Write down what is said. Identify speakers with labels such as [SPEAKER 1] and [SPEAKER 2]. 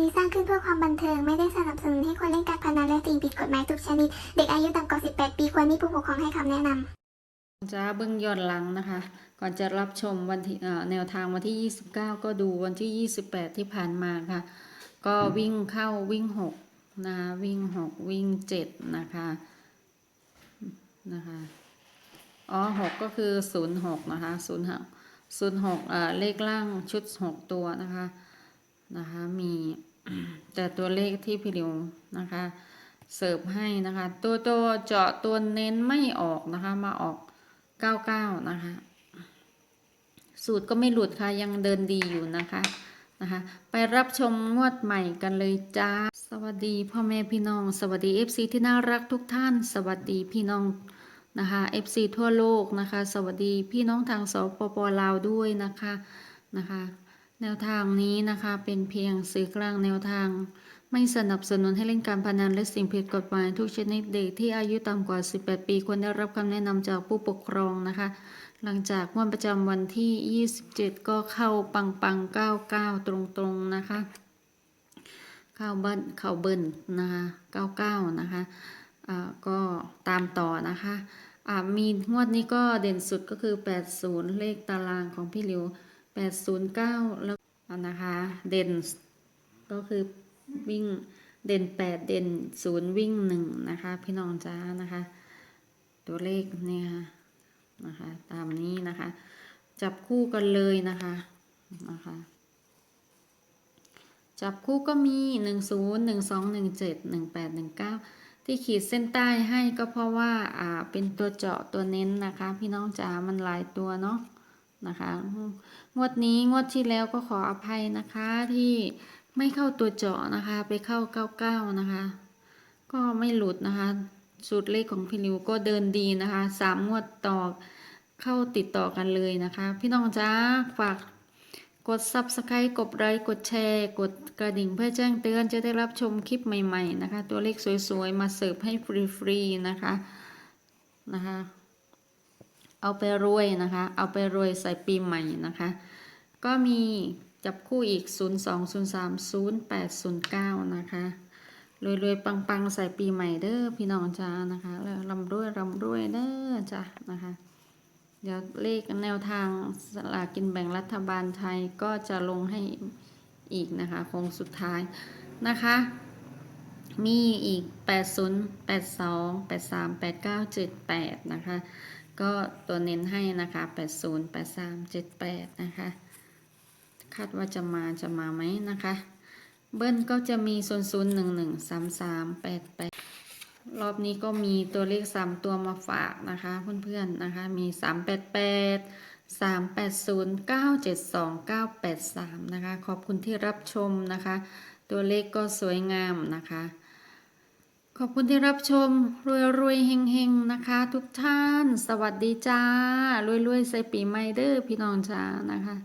[SPEAKER 1] นี้สร้างขึ้นเพื่อความบันเทิง ไม่ได้สนับสนุนให้คนเล่นการพนันและสิ่งผิดกฎหมายทุกชนิด เด็กอายุต่ำกว่า 18 ปีควรมีผู้ปกครองให้คำแนะนำ
[SPEAKER 2] จ้าเบื้องย้อนหลังนะคะ ก่อนจะรับชมวันที่แนวทางวันที่ 29 ก็ดูวันที่ 28 ที่ผ่านมาค่ะ ก็วิ่งเข้าวิ่ง6นะคะวิ่ง 6 วิ่ง 7 นะคะนะคะอ๋อ6ก็คือ 06 นะคะ 06 06เอ่อเลขล่างชุด 6 ตัวนะคะนะคะมี แต่ตัวเลขที่พี่ริวนะคะ เสิร์ฟให้นะคะ ตัวตัวเจาะตัวเน้นไม่ออกนะคะ มาออก99นะคะ สูตรก็ไม่หลุดค่ะ ยังเดินดีอยู่นะคะนะคะ ไปรับชมงวดใหม่กันเลยจ้า สวัสดีพ่อแม่พี่น้อง สวัสดี FC ที่น่ารักทุกท่าน สวัสดีพี่น้องนะคะ FC ทั่วโลกนะคะ สวัสดีพี่น้องทางสปปลาวด้วยนะคะนะคะ แนวทางนี้นะคะเป็นเพียงสื่อกลางแนวทาง ไม่สนับสนุนให้เล่นการพนันและสิ่งผิดกฎหมายทุกชนิดเด็กที่อายุต่ำกว่า 18 ปีควรได้รับคำแนะนำจากผู้ปกครองนะคะ หลังจากงวดประจำวันที่ 27 ก็เข้าปังปัง99 ตรงๆนะคะ เข้าเบิ้ลเข้าเบิ้ลนะคะ99 นะคะอ่าก็ตามต่อนะคะอ่ามีงวดนี้ก็เด่นสุดก็คือ 80 เลขตารางของพี่หลิว 809 แล้วนะคะ เด่น ก็คือวิ่งเด่น 8 เด่น 0 วิ่ง 1 นะคะ พี่น้องจ้านะคะ ตัวเลขเนี่ยนะคะ ตามนี้นะคะ จับคู่กันเลยนะคะนะคะจับคู่ก็มี 1 0 1 2 1 7 1 8 1 9 ที่ขีดเส้นใต้ให้ก็เพราะว่าอ่าเป็นตัวเจาะตัวเน้นนะคะ พี่น้องจ๋ามันหลายตัวเนาะ นะคะ งวดนี้งวดที่แล้วก็ขออภัยนะคะที่ไม่เข้าตัวเจาะนะคะ ไปเข้า99นะคะ ก็ไม่หลุดนะคะสูตรเลขของพี่ริวก็เดินดีนะคะสามงวดต่อเข้าติดต่อกันเลยนะคะ พี่น้องจ้าฝากกด subscribe กดไลค์กดแชร์ กดกระดิ่งเพื่อแจ้งเตือนจะได้รับชมคลิปใหม่ ๆ นะคะ ตัวเลขสวย ๆ มาเสิร์ฟให้ฟรี ๆ นะคะนะคะ เอาไปรวยนะคะ เอาไปรวยใส่ปีใหม่นะคะ ก็มีจับคู่อีก 0 2 0 3 0 8 0 9 นะคะรวยๆปังๆ ใส่ปีใหม่เด้อพี่น้องจ้านะคะแล้วร่ำรวยร่ำรวยเด้อจ้ะนะคะ เดี๋ยวเลขแนวทางสลากกินแบ่งรัฐบาลไทยก็จะลงให้อีกนะคะโคงสุดท้ายนะคะ มีอีก 80 82 83 89 78 นะคะ ก็ตัวเน้นให้นะคะ 80 83 78 นะคะ คาดว่าจะมาจะมาไหมนะคะ เบิ้ลก็จะมี 0 0 1 1 3 3 8 8 รอบนี้ก็มีตัวเลข 3 ตัวมาฝากนะคะ เพื่อนๆนะคะ มี 388 380 972 983 นะคะ ขอบคุณที่รับชมนะคะ ตัวเลขก็สวยงามนะคะ ขอบคุณที่รับชมรวยรวยๆเฮงเฮงๆ นะคะ ทุกท่าน สวัสดีจ้ารวยรวยๆใส่ปีใหม่เด้อพี่น้องจ้านะคะ